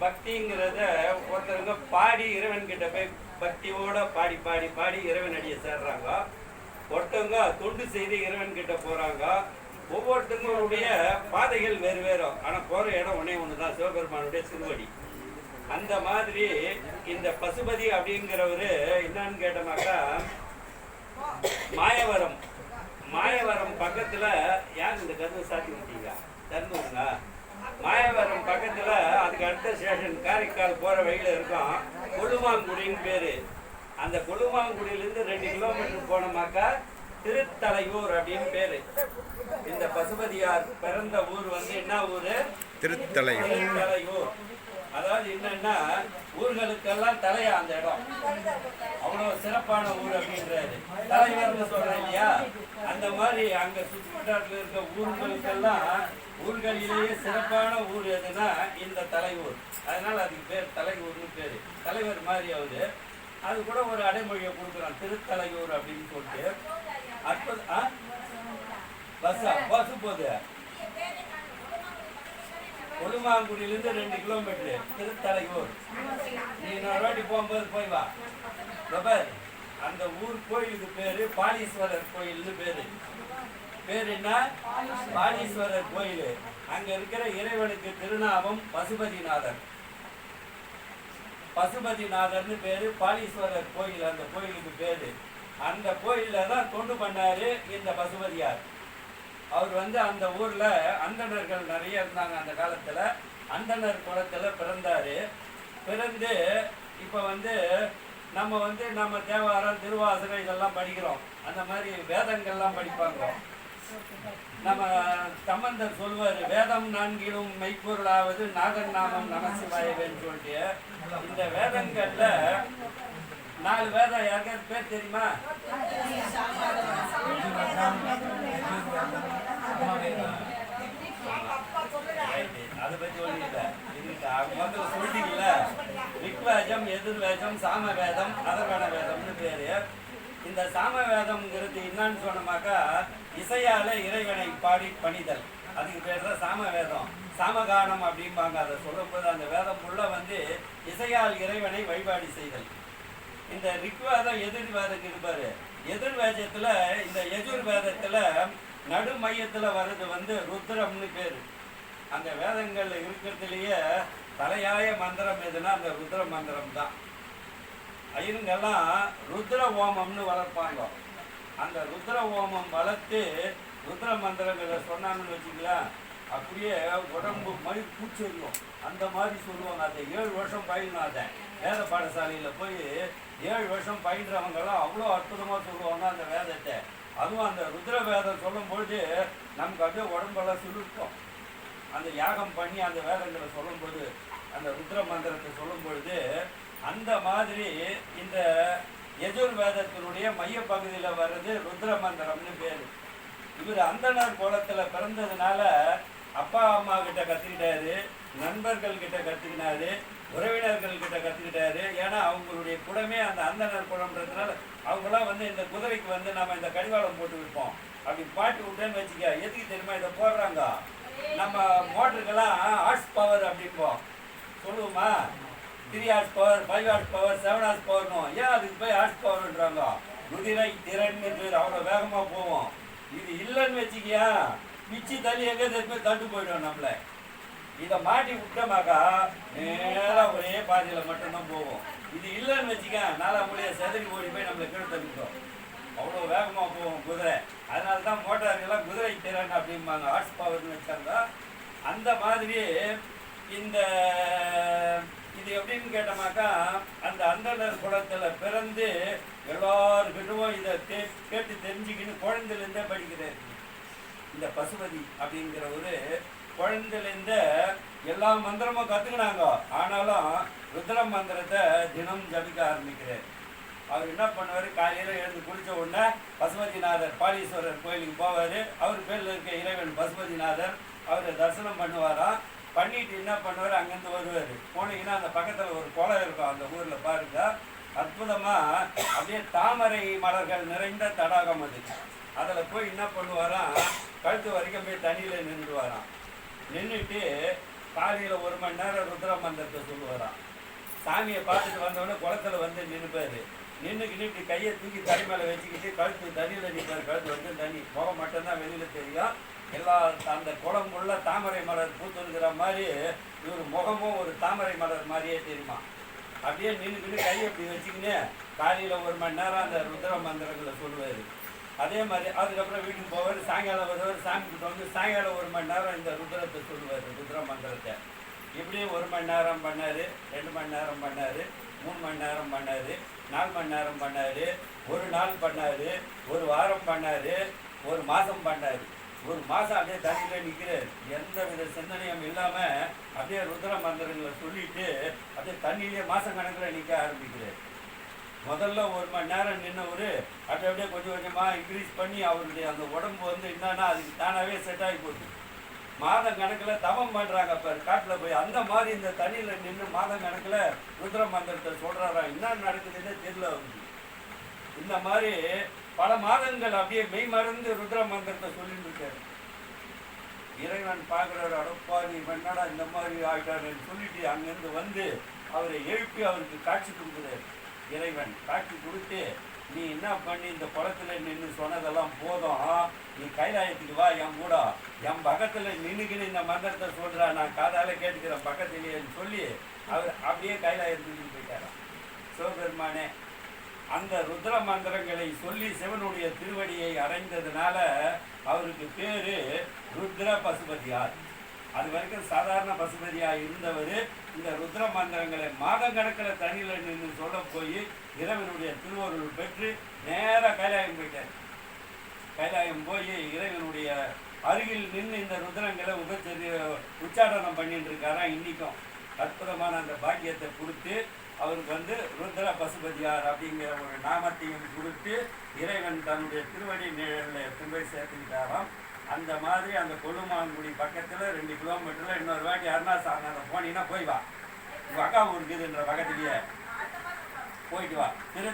பக்திங்கிறத ஒருத்தருங்க பாடி இறைவன் கிட்ட போய் பக்தியோட பாடி பாடி பாடி இறைவன் அடியை சேர்றாங்க. ஒருத்தவங்க தொண்டு செய்து இறைவன் கிட்ட போறாங்க. ஒவ்வொருத்தவங்களுடைய பாதைகள் வேறு வேறு. ஆனா போற இடம் ஒன்னே ஒண்ணுதான். சிவபெருமானுடைய சிறுவடி. அந்த மாதிரி இந்த பசுபதி அப்படிங்கிறவரு என்னன்னு கேட்டோம்னாக்கா மாயவரம். மாயவரம் பக்கத்துல யார் இந்த கதவு சாத்தி விட்டீங்க தருணுங்க மாயவரம் பக்கத்துல அதுக்கு அடுத்த ஸ்டேஷன் காரைக்கால் போற வழியில இருக்கும் கொழுமாங்குடின்னு பேரு. அந்த கொழுமாங்குடியிலிருந்து ரெண்டு கிலோமீட்டர் போனோமாக்கா திருத்தலையூர் அப்படின்னு பேரு. இந்த பசுபதியார் பிறந்த ஊர் வந்து என்ன ஊரு? திருத்தலையூர். திருத்தலையூர். அதாவது என்னன்னா ஊர்களுக்கெல்லாம் தலையா அந்த இடம். அவ்வளவு சிறப்பான ஊர் அப்படின்றாரு. தலைவர்னு சொல்றேன் இல்லையா? அந்த மாதிரி அங்க சுற்று இருக்க ஊர்களுக்கெல்லாம் ஊர்களிலேயே சிறப்பான ஊர் எதுனா இந்த தலைவூர் அதனால அதுக்கு பேர் தலைவூர்னு பேரு. தலைவர் மாதிரி அவரு. அது கூட ஒரு அடைமொழியை கொடுக்குறான். திருத்தலையூர் அப்படின்னு சொல்லிட்டு. அற்புத ஆ? பஸ்ஸா? பஸ் போகுது. கொழுமாங்குடியிலிருந்து ரெண்டு கிலோமீட்டர் திருத்தலையூர் நீ இன்னொரு வாட்டி போகும்போது போய் வா. இதோ அந்த ஊர் கோயிலுக்கு பேரு பாலீஸ்வரர் கோயில்னு பேரு. பேர் என்ன? பாலீஸ்வரர் கோயில். அங்க இருக்கிற இறைவனுக்கு திருநாமம் பசுபதிநாதர். பசுபதிநாதர்னு பேரு பாலீஸ்வரர் கோயில் அந்த கோயிலுக்கு பேரு. அந்த கோயில்ல தான் தொண்டு பண்ணார் இந்த பசுபதியார். அவர் வந்து அந்த ஊர்ல அந்தணர்கள் நிறைய இருந்தாங்க அந்த காலத்துல. அந்தணர் குலத்தில் பிறந்தாரு. பிறந்து இப்ப வந்து நம்ம வந்து நம்ம தேவாரம் திருவாசகம் இதெல்லாம் படிக்கிறோம். அந்த மாதிரி வேதங்கள்லாம் படிப்பாங்க. நம்ம சம்பந்தர் சொல்வார் வேதம் நான்கிலும் மெய்ப்பொருளாவது நாகன் நாமம் நமசிவாயவேன்னு சொல்லிட்டு. இந்த வேதங்கள்ல நாலு வேதம் யாருக்காவது பேர் தெரியுமா? அதை பத்தி ஒண்ணும் இல்ல. அவங்க முதல்ல சொல்லிட்டீங்கல்ல, ரிக்வேதம், எதிர்வேதம், சாமவேதம், அதர்வண வேதம்னு பேரு. இந்த சாமவேதம்ங்கிறது என்னன்னு சொன்னோமாக்கா இசையால இறைவனை பாடி பணிதல் அதுக்கு பேர் தான் சாமவேதம் சாமகானம் அப்படிம்பாங்க அதை சொல்லும்போது அந்த வேதம் உள்ள வந்து இசையால் இறைவனை வழிபாடு செய்தல் இந்த ரிக்வேதம் எதிர்வேதம் இருப்பாரு எதிர் இந்த எதிர் வேதத்துல நடு மையத்தில் வர்றது வந்து ருத்ரம்னு பேர். அந்த வேதங்கள்ல இருக்கிறதுலேயே தலையாய மந்திரம் எதுனா அந்த ருத்ர மந்திரம் தான். ஐயருங்கெல்லாம் ருத்ர ஓமம்னு வளர்ப்பாங்க. அந்த ருத்ர ஓமம் வளர்த்து ருத்ர மந்திரங்களை சொன்னாங்கன்னு வச்சுங்களேன் அப்படியே உடம்பு மாதிரி பூச்செறியும் அந்த மாதிரி சொல்லுவாங்க. அதை ஏழு வருஷம் பயிலும் அதை. வேத பாடசாலையில் போய் ஏழு வருஷம் பயின்றவங்கெல்லாம் அவ்வளோ அற்புதமாக சொல்லுவாங்க அந்த வேதத்தை. அதுவும் அந்த ருத்ரவேதம் சொல்லும் பொழுது நமக்கு அப்படியே உடம்பெல்லாம் சுருக்கும் அந்த யாகம் பண்ணி அந்த வேதங்களை சொல்லும்போது அந்த ருத்ர மந்திரத்தை சொல்லும் பொழுது அந்த மாதிரி இந்த எஜுர் வேதத்தினுடைய மைய பகுதியில் வர்றது ருத்ர மந்திரம்னு பேர். இவர் அந்தனர் கோலத்தில் பிறந்ததுனால அப்பா அம்மா கிட்ட கத்துக்கிட்டாரு நண்பர்கள் கிட்ட கத்துக்கினாரு உறவினர்கள் கிட்ட கத்துக்கிட்டாரு. ஏன்னா அவங்களுடைய குடமே அந்த அந்தனர் குடம்ன்றதுனால அவங்களாம் வந்து இந்த குதிரைக்கு வந்து நம்ம இந்த கடிவாளம் போட்டு விற்போம். அப்படி பாட்டு விட்டேன்னு வச்சுக்க எதுக்கு தெரியுமா இதை போடுறாங்க? நம்ம மோட்டருக்கெல்லாம் ஹார்ஸ் பவர் அப்படிப்போம். சொல்லுவோமா? Three horse power five horse power seven horse பவர்னும் ஏன் அதுக்கு போய் ஹார்ஸ் பவர்ன்றாங்க குதிரை திறன் பேர் அவ்வளோ வேகமாக போவோம். இது இல்லைன்னு வச்சுக்கியா? பிச்சு தள்ளி எங்கே போய் தட்டு போயிடும் நம்மளை. இதை மாட்டி விட்டோமாக்கா நேராக ஒரே பாதையில் மட்டும்தான் போவோம். இது இல்லைன்னு வச்சுக்க நாலா மொழியை செதறி ஓடி போய் நம்மளை கீழே தள்ளிட்டோம். அவ்வளோ வேகமாக போவோம் குதிரை. அதனால தான் மோட்டார்கள்லாம் குதிரை திறன் அப்படிம்பாங்க. ஹார்ஸ் பவர்னு வச்சாங்க. அந்த மாதிரி இந்த இது எப்படின்னு கேட்டோமாக்கா அந்த அந்தனர் குளத்தில் பிறந்து எல்லாருக்கிட்டும் இதை கேட்டு தெரிஞ்சுக்கின்னு குழந்தைலேருந்தே படிக்கிறாரு. இந்த பசுபதி அப்படிங்கிற ஒரு குழந்தைலேருந்து எல்லா மந்திரமும் கற்றுக்கினாங்க ஆனாலும் ருத்ர மந்திரத்தை தினம் ஜபிக்க ஆரம்பிக்கிறார். அவர் என்ன பண்ணுவார்? காலையில் எழுந்து குளிச்ச உடனே பசுபதிநாதர் பாலீஸ்வரர் கோயிலுக்கு போவார். அவர் பேரில் இருக்க இறைவன் பசுபதிநாதர் அவரை தரிசனம் பண்ணுவாராம். பண்ணிட்டு என்ன பண்ணுவார்? அங்கேருந்து வருவார். போனீங்கன்னா அந்த பக்கத்தில் ஒரு குளம் இருக்கும். அந்த ஊரில் பாருங்க. அற்புதமாக அப்படியே தாமரை மலர்கள் நிறைந்த தடாகம் அது. அதில் போய் என்ன பண்ணுவாராம்? கழுத்து வரைக்கும் போய் தண்ணியில் நின்றுவாராம் நின்றுட்டு காலையில் ஒரு மணி நேரம் ருத்ர மந்திரத்தை சொல்லுவாராம். சாமியை பார்த்துட்டு வந்தவொடனே குளத்துல வந்து நின்றுப்பாரு நின்றுக்கு நின்று கையை தூக்கி தனி மேலே வச்சுக்கிட்டு கழுத்து தண்ணியில் நிற்பார் கழுத்து வந்து தண்ணி முகம் மட்டும்தான் வெளியில் தெரியும். எல்லா அந்த குளம் உள்ள தாமரை மலர் பூத்துருக்கிற மாதிரி இவர் முகமும் ஒரு தாமரை மலர் மாதிரியே தெரியுமா? அப்படியே நின்றுக்கிட்டு கையை இப்படி வச்சுக்கின்னு காலையில் ஒரு மணி நேரம் அந்த ருத்ர மந்திரங்களை சொல்லுவார். அதே மாதிரி அதுக்கப்புறம் வீட்டுக்கு போவார் சாயங்காலம் வருவார் சாமி கிட்ட வந்து சாயங்காலம் ஒரு மணி நேரம் இந்த ருத்ரத்தை சொல்லுவார் ருத்ர மந்திரத்தை. இப்படியும் ஒரு மணி நேரம் பண்ணார் ரெண்டு மணி நேரம் பண்ணார் மூணு மணி நேரம் பண்ணார் நாலு மணி நேரம் பண்ணார் ஒரு நாள் பண்ணார் ஒரு வாரம் பண்ணார் ஒரு மாதம் பண்ணார். ஒரு மாதம் அப்படியே தண்ணியில் நிற்கிறார் எந்த வித சிந்தனையும் இல்லாமல் அப்படியே ருத்ர மந்திரங்களை சொல்லிட்டு அப்படியே தண்ணியிலே மாதம் கணக்கில் நிற்க ஆரம்பிக்கிறார். முதல்ல ஒரு மணி நேரம் நின்னவர் அப்படியே அப்படியே கொஞ்சம் கொஞ்சமாக இன்க்ரீஸ் பண்ணி அவருடைய அந்த உடம்பு வந்து என்னன்னா அதுக்கு தானாகவே செட் ஆகி போகுது மாதம் கணக்கில் தவம் பண்ணுறாங்க அப்போ காட்டில் போய். அந்த மாதிரி இந்த தண்ணியில் நின்று மாதம் கணக்கில் ருத்ர மந்திரத்தை சொல்கிறாரா என்ன நடக்குதுன்னே தெரியல அவருக்கு. இந்த மாதிரி பல மாதங்கள் அப்படியே மெய் மறந்து ருத்ர மந்திரத்தை சொல்லிட்டு இருக்காரு. இறைவன் பார்க்குறாரு அடப்பா நீ என்னடா இந்த மாதிரி ஆகிட்டாருன்னு சொல்லிட்டு அங்கேருந்து வந்து அவரை எழுப்பி அவருக்கு காட்சி கொடுக்குறாரு. இறைவன் காட்சி கொடுத்து நீ என்ன பண்ணி இந்த குளத்துல நின்று சொன்னதெல்லாம் போதும்? நீ கைலாயத்துக்கு வா என் கூட. என் பக்கத்தில் நின்றுக்கின்னு இந்த மந்திரத்தை சொல்கிறா நான் காதால் கேட்டுக்கிறேன் பக்கத்திலேன்னு சொல்லி அவர் அப்படியே கைலாயத்துக்கு போயிட்டாராம் சிவபெருமானே அந்த ருத்ர மந்திரங்களை சொல்லி சிவனுடைய திருவடியை அடைந்ததுனால அவருக்கு பேர் ருத்ர பசுபதியார். அது வரைக்கும் சாதாரண பசுபதியா இருந்தவர் இந்த ருத்ர மந்திரங்களை மாதக்கணக்கில் தண்ணியில் நின்று சொல்ல போய் இறைவனுடைய திருவருள் பெற்று நேராக கைலாயம் போயிட்டார். கைலாயம் போய் இறைவனுடைய அருகில் நின்று இந்த ருத்ரங்களை உபச்சரி உச்சாடனம் பண்ணிட்டு இருக்காராம் இன்னைக்கும். அற்புதமான அந்த பாக்கியத்தை கொடுத்து அவருக்கு வந்து ருத்ர பசுபதியார் அப்படிங்கிற ஒரு நாமத்தையும் கொடுத்து இறைவன் தன்னுடைய திருவடி நிழலில் எடுத்து போய் சேர்த்துக்கிட்டாராம். அந்த மாதிரி அந்த கொல்லுமாங்குடி பக்கத்தில் ரெண்டு கிலோமீட்டரில் இன்னொரு வாட்டி அருணாசாரணம் போனீங்கன்னா போய் வா. உங்கள் அக்கா ஊர் பக்கத்துலேயே. போயிட்டு வா. திரு